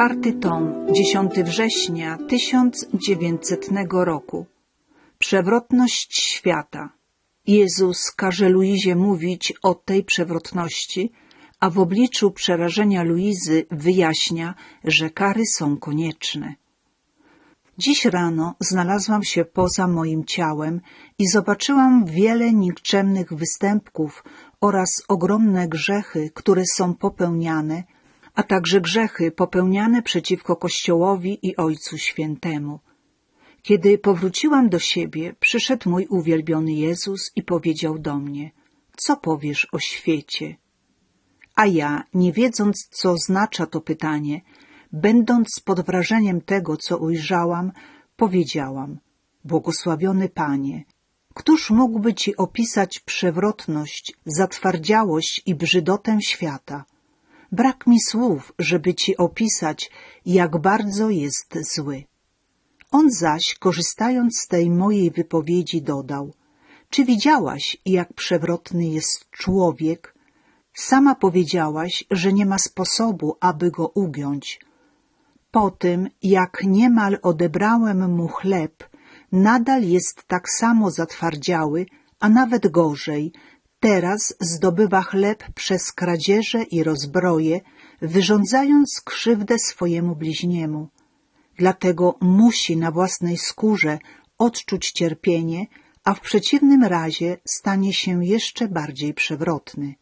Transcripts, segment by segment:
Czwarty tom, 10 września 1900 roku. Przewrotność świata. Jezus każe Luizie mówić o tej przewrotności, a w obliczu przerażenia Luizy wyjaśnia, że kary są konieczne. Dziś rano znalazłam się poza moim ciałem i zobaczyłam wiele nikczemnych występków oraz ogromne grzechy, które są popełniane, a także grzechy popełniane przeciwko Kościołowi i Ojcu Świętemu. Kiedy powróciłam do siebie, przyszedł mój uwielbiony Jezus i powiedział do mnie, co powiesz o świecie? A ja, nie wiedząc, co oznacza to pytanie, będąc pod wrażeniem tego, co ujrzałam, powiedziałam, błogosławiony Panie, któż mógłby Ci opisać przewrotność, zatwardziałość i brzydotę świata? Brak mi słów, żeby Ci opisać, jak bardzo jest zły. On zaś, korzystając z tej mojej wypowiedzi, dodał, czy widziałaś, jak przewrotny jest człowiek? Sama powiedziałaś, że nie ma sposobu, aby go ugiąć. Po tym, jak niemal odebrałem mu chleb, nadal jest tak samo zatwardziały, a nawet gorzej. Teraz zdobywa chleb przez kradzieże i rozbroje, wyrządzając krzywdę swojemu bliźniemu. Dlatego musi na własnej skórze odczuć cierpienie, a w przeciwnym razie stanie się jeszcze bardziej przewrotny.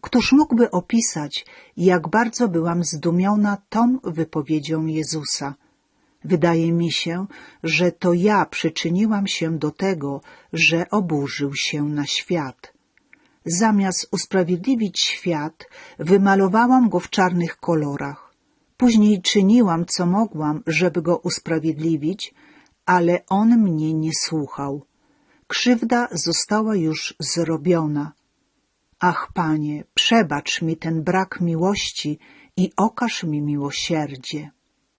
Któż mógłby opisać, jak bardzo byłam zdumiona tą wypowiedzią Jezusa? Wydaje mi się, że to ja przyczyniłam się do tego, że oburzył się na świat. Zamiast usprawiedliwić świat, wymalowałam go w czarnych kolorach. Później czyniłam, co mogłam, żeby go usprawiedliwić, ale on mnie nie słuchał. Krzywda została już zrobiona. Ach, Panie, przebacz mi ten brak miłości i okaż mi miłosierdzie.